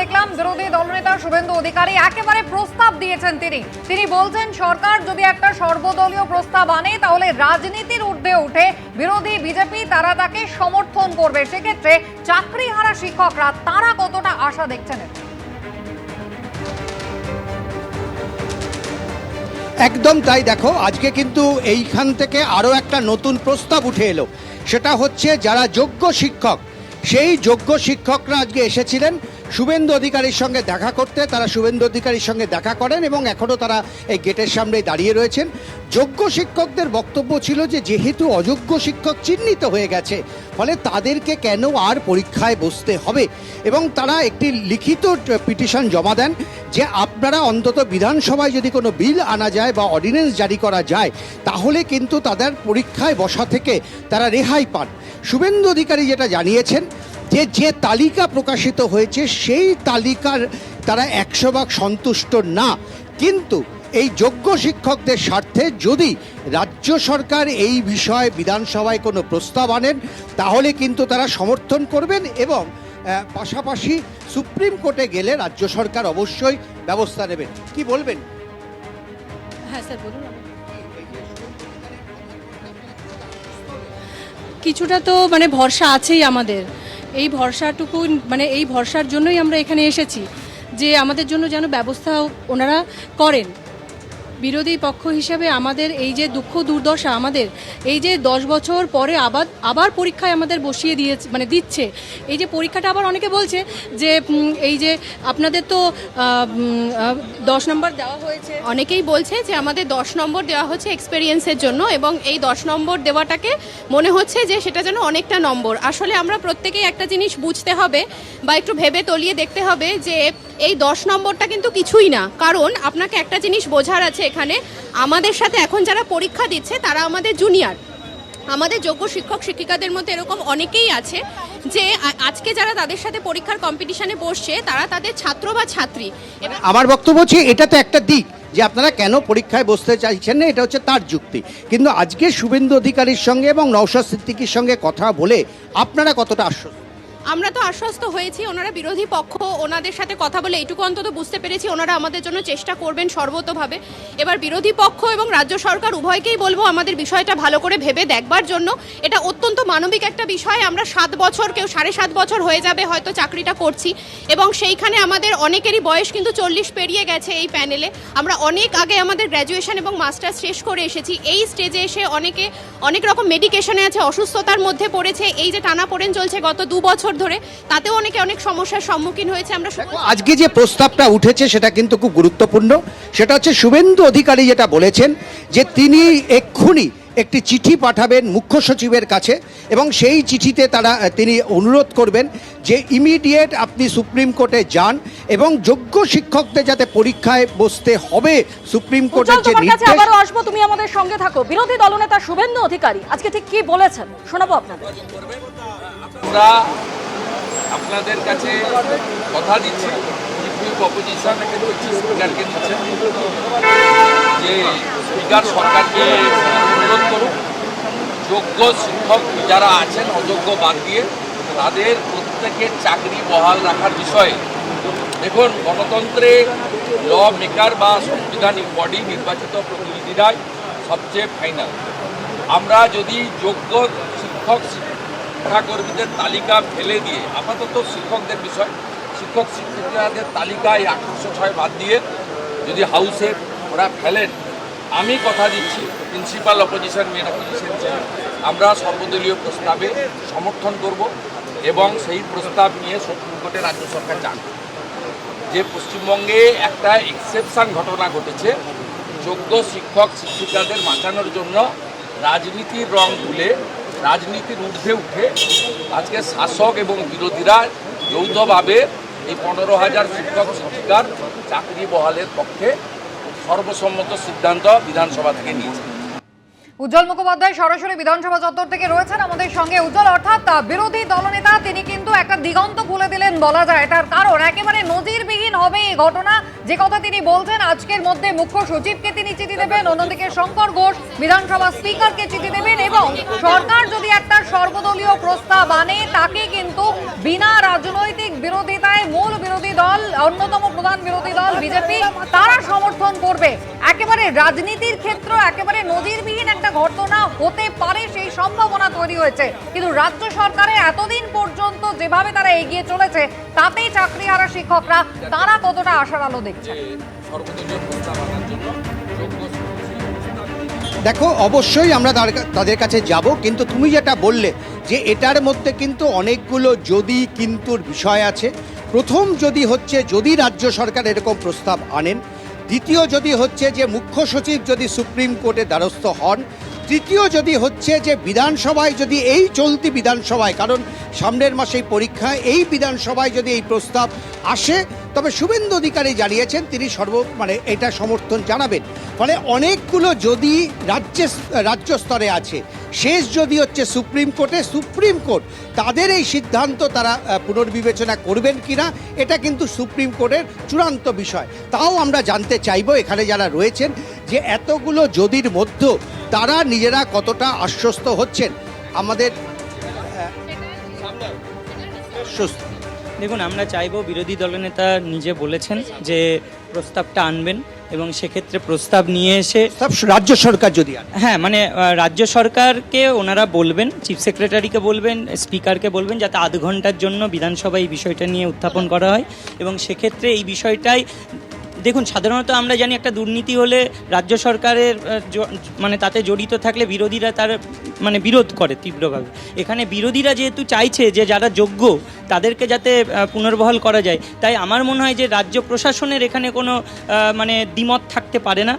দেখলাম বিরোধী দলনেতা শুভেন্দু অধিকারী একেবারে প্রস্তাব দিয়েছেন তিনি। তিনি বলছেন, সরকার যদি একটা সর্বদলীয় প্রস্তাব আনে, তাহলে রাজনীতির ঊর্ধ্বে উঠে বিরোধী বিজেপি তারা তাকে সমর্থন করবে। সেক্ষেত্রে চাকরি হারা শিক্ষকরা তারা কতটা আশা দেখছেন? একদম তাই দেখো, আজকে কিন্তু এইখান থেকে আরও একটা নতুন প্রস্তাব উঠে এলো। সেটা হচ্ছে, যারা যোগ্য শিক্ষক, সেই যোগ্য শিক্ষকরা আজকে এসেছিলেন। শুভেন্দু অধিকারীর সঙ্গে দেখা করতে তারা শুভেন্দু অধিকারীর সঙ্গে দেখা করেন এবং এখনও তারা এই গেটের সামনে দাঁড়িয়ে রয়েছেন। যোগ্য শিক্ষকদের বক্তব্য ছিল যে, যেহেতু অযোগ্য শিক্ষক চিহ্নিত হয়ে গেছে, ফলে তাদেরকে কেন আর পরীক্ষায় বসতে হবে? এবং তারা একটি লিখিত পিটিশন জমা দেন যে, আপনারা অন্তত বিধানসভায় যদি কোনো বিল আনা যায় বা অর্ডিন্যান্স জারি করা যায়, তাহলে কিন্তু তাদের পরীক্ষায় বসা থেকে তারা রেহাই পান। শুভেন্দু অধিকারী যেটা জানিয়েছেন যে যে তালিকা প্রকাশিত হয়েছে সেই তালিকার তারা একশো ভাগ সন্তুষ্ট না। কিন্তু এই যোগ্য শিক্ষকদের স্বার্থে যদি রাজ্য সরকার এই বিষয়ে বিধানসভায় কোনো প্রস্তাব আনেন তাহলে কিন্তু তারা সমর্থন করবেন এবং পাশাপাশি সুপ্রিম কোর্টে গেলে রাজ্য সরকার অবশ্যই ব্যবস্থা নেবেন। কি বলবেন? হ্যাঁ স্যার বলুন কিছুটা তো মানে ভরসা আছেই আমাদের। এই ভরসাটুকু মানে এই ভরসার জন্যই আমরা এখানে এসেছি, যে আমাদের জন্য যেন ব্যবস্থা ওনারা করেন। বিরোধী পক্ষ হিসেবে আমাদের এই যে দুঃখ দুর্দশা আমাদের, এই যে দশ বছর পরে আবার আবার পরীক্ষায় আমাদের বসিয়ে দিয়েছে মানে দিচ্ছে, এই যে পরীক্ষাটা আবার অনেকে বলছে যে এই যে আপনাদের তো দশ নম্বর দেওয়া হয়েছে। অনেকেই বলছে যে আমাদের দশ নম্বর দেওয়া হচ্ছে এক্সপেরিয়েন্সের জন্য এবং এই দশ নম্বর দেওয়াটাকে মনে হচ্ছে যে সেটা যেন অনেকটা নম্বর। আসলে আমরা প্রত্যেকেই একটা জিনিস বুঝতে হবে বা একটু ভেবে তলিয়ে দেখতে হবে যে এই দশ নম্বরটা কিন্তু কিছুই না। কারণ আপনাকে একটা জিনিস বোঝার আছে এখানে, আমাদের সাথে এখন যারা পরীক্ষা দিচ্ছে তারা আমাদের জুনিয়র আমাদের যোগ্য শিক্ষক, শিক্ষিকাদের মধ্যে এরকম অনেকেই আছে যে আজকে যারা তাদের সাথে পরীক্ষার কম্পিটিশনে বসছে, তারা তাদের ছাত্র বা ছাত্রী। আমার বক্তব্য হচ্ছে, এটা তো একটা দিক যে আপনারা কেন পরীক্ষায় বসতে চাইছেন না, এটা হচ্ছে তার যুক্তি। কিন্তু আজকে শুভেন্দু অধিকারীর সঙ্গে এবং নৌশাদ সিদ্দিকির সঙ্গে কথা বলে আপনারা কতটা আশ্বস্ত? আমরা তো আশ্বস্ত হয়েছি, ওনারা বিরোধী পক্ষ, ওনাদের সাথে কথা বলে এইটুকু অন্তত বুঝতে পেরেছি, ওনারা আমাদের জন্য চেষ্টা করবেন সর্বতভাবে। এবার বিরোধী পক্ষ এবং রাজ্য সরকার উভয়কেই বলব আমাদের বিষয়টা ভালো করে ভেবে দেখবার জন্য। এটা অত্যন্ত মানবিক একটা বিষয়, আমরা সাত বছর, কেউ সাড়ে সাত বছর হয়ে যাবে হয়তো চাকরিটা করছি। এবং সেইখানে আমাদের অনেকেরই বয়স কিন্তু চল্লিশ পেরিয়ে গেছে এই প্যানেলে। আমরা অনেক আগে আমাদের গ্র্যাজুয়েশন এবং মাস্টার্স শেষ করে এসেছি। এই স্টেজে এসে অনেকে, অনেক রকম মেডিকেশনে আছে, অসুস্থতার মধ্যে পড়েছে। এই যে টানা পড়েন চলছে, গত দু বছর ধরে তাতেও অনেকে অনেক সমস্যার সম্মুখীন হয়েছে আমরা আজকে যে প্রস্তাবটা উঠেছে সেটা কিন্তু খুব গুরুত্বপূর্ণ। সেটা হচ্ছে শুভেন্দু অধিকারী যেটা বলেছেন যে তিনি এক্ষুনি একটি চিঠি পাঠাবেন মুখ্য সচিবের কাছে এবং সেই চিঠিতে তারা তিনি অনুরোধ করবেন যে ইমিডিয়েট আপনি সুপ্রিম কোর্টে যান এবং যোগ্য শিক্ষকদের যাতে পরীক্ষায় বসতে হবে সুপ্রিম কোর্টের যে নির্দেশ আবারও আসব তুমি আমাদের সঙ্গে থাকো। বিরোধী দলনেতা শুভেন্দু অধিকারী আজকে ঠিক কি বলেছেন? শোনাবো আপনাদের। আমরা আপনাদের কাছে কথা দিচ্ছি অপোজিশন স্পিকারকে দিচ্ছেন, যে স্পিকার সরকারকে অনুরোধ করুন, যোগ্য শিক্ষক যারা আছেন, অযোগ্য বাদ দিয়ে, তাদের প্রত্যেকের চাকরি বহাল রাখার বিষয়ে। দেখুন, গণতন্ত্রে ল মেকার বা সংবিধানিক বডি নির্বাচিত প্রতিনিধিরাই সবচেয়ে ফাইনাল আমরা যদি যোগ্য শিক্ষক শিক্ষাকর্মীদের তালিকা ফেলে দিয়ে, আপাতত শিক্ষকদের বিষয়, শিক্ষক শিক্ষিকাদের তালিকায় আঠারোশো ছয় বাদ দিয়ে যদি হাউসে ওরা ফেলেন, আমি কথা দিচ্ছি প্রিন্সিপাল অপোজিশন মেন অপোজিশন আমরা সর্বদলীয় প্রস্তাবে সমর্থন করব এবং সেই প্রস্তাব নিয়ে সুপ্রিম কোর্টে রাজ্য সরকার যান যে পশ্চিমবঙ্গে একটা এক্সেপশন ঘটনা ঘটেছে, যোগ্য শিক্ষক, শিক্ষিকাদের বাঁচানোর জন্য রাজনীতির রং তুলে রাজনীতির ঊর্ধ্বে উঠে আজকে শাসক এবং বিরোধীরা যৌথভাবে এই পনেরো হাজার শিক্ষক শিক্ষিকার চাকরি বহালের পক্ষে সর্বসম্মত সিদ্ধান্ত বিধানসভা থেকে নিয়েছে। উজ্জ্বল মুখোপাধ্যায় সরাসরি বিধানসভা চত্বর থেকে রয়েছেন আমাদের সঙ্গে। উজ্জ্বল, অর্থাৎ বিরোধী দলনেতা, তিনি কিন্তু একটা দিগন্ত খুলে দিলেন বলা যায়। এটার কারণ, একেবারে নজিরবিহীন হবে এই ঘটনা। যে কথা তিনি বলছেন, আজকের মধ্যে মুখ্য সচিবকে তিনি চিঠি দেবেন, অন্যদিকে শঙ্কর ঘোষ বিধানসভা স্পিকারকে চিঠি দেবেন এবং সরকার যদি একটা সর্বদলীয় প্রস্তাব আনে, তাকে কিন্তু বিনা রাজনৈতিক বিরোধিতায় মূল বিরোধী দল অন্যতম প্রধান বিরোধী দল বিজেপি তারা সমর্থন করবে। একেবারে রাজনীতির ক্ষেত্র একেবারে নজিরবিহীন একটা ঘটনা হতে পারে সেই সম্ভাবনা তৈরি হয়েছে। কিন্তু রাজ্য সরকারে এতদিন পর্যন্ত যেভাবে তারা এগিয়ে চলেছে তাতেই চাকরিহারা শিক্ষকরা তারা কতটা আশার আলো দেখছে? দেখো অবশ্যই আমরা তাদের কাছে যাব কিন্তু তুমি যেটা বললে যে এটার মধ্যে কিন্তু অনেকগুলো যদি কিন্তুর বিষয় আছে প্রথম যদি হচ্ছে যদি রাজ্য সরকার এরকম প্রস্তাব আনেন, দ্বিতীয় যদি হচ্ছে যে মুখ্য সচিব যদি সুপ্রিম কোর্টে দ্বারস্থ হন, তৃতীয় যদি হচ্ছে যে বিধানসভায় যদি এই চলতি বিধানসভায়, কারণ সামনের মাসেই পরীক্ষা, এই বিধানসভায় যদি এই প্রস্তাব আসে, তবে শুভেন্দু অধিকারী জানিয়েছেন তিনি সর্ব মানে এটা সমর্থন জানাবেন। ফলে অনেকগুলো যদি রাজ্যে রাজ্য স্তরে আছে শেষ যদি হচ্ছে সুপ্রিম কোর্টে, সুপ্রিম কোর্ট, তাদের এই সিদ্ধান্ত তারা পুনর্বিবেচনা করবেন কি না এটা কিন্তু সুপ্রিম কোর্টের চূড়ান্ত বিষয়। তাও আমরা জানতে চাইব, এখানে যারা রয়েছেন, যে এতগুলো যদির মধ্যে তারা নিজেরা কতটা আশ্বস্ত হচ্ছেন? আমাদের আশ্বস্ত। দেখুন আমরা চাইব বিরোধী দলনেতা নিজে বলেছেন যে প্রস্তাবটা আনবেন এবং সেক্ষেত্রে প্রস্তাব নিয়ে এসে সব রাজ্য সরকার যদি হ্যাঁ মানে রাজ্য সরকারকে ওনারা বলবেন চিফ সেক্রেটারিকে বলবেন স্পিকারকে বলবেন যাতে আধ ঘণ্টার জন্য বিধানসভায় এই বিষয়টা নিয়ে উত্থাপন করা হয়। এবং সেক্ষেত্রে এই বিষয়টাই দেখুন, সাধারণত আমরা জানি একটা দুর্নীতি হলে রাজ্য সরকারের মানে তাতে জড়িত থাকলে বিরোধীরা তার মানে বিরোধ করে তীব্রভাবে। এখানে বিরোধীরা যেহেতু চাইছে যে যারা যোগ্য, তাদেরকে যাতে পুনর্বহাল করা যায়। তাই আমার মনে হয় যে রাজ্য প্রশাসনের এখানে কোনো মানে দ্বিমত থাকতে পারে না।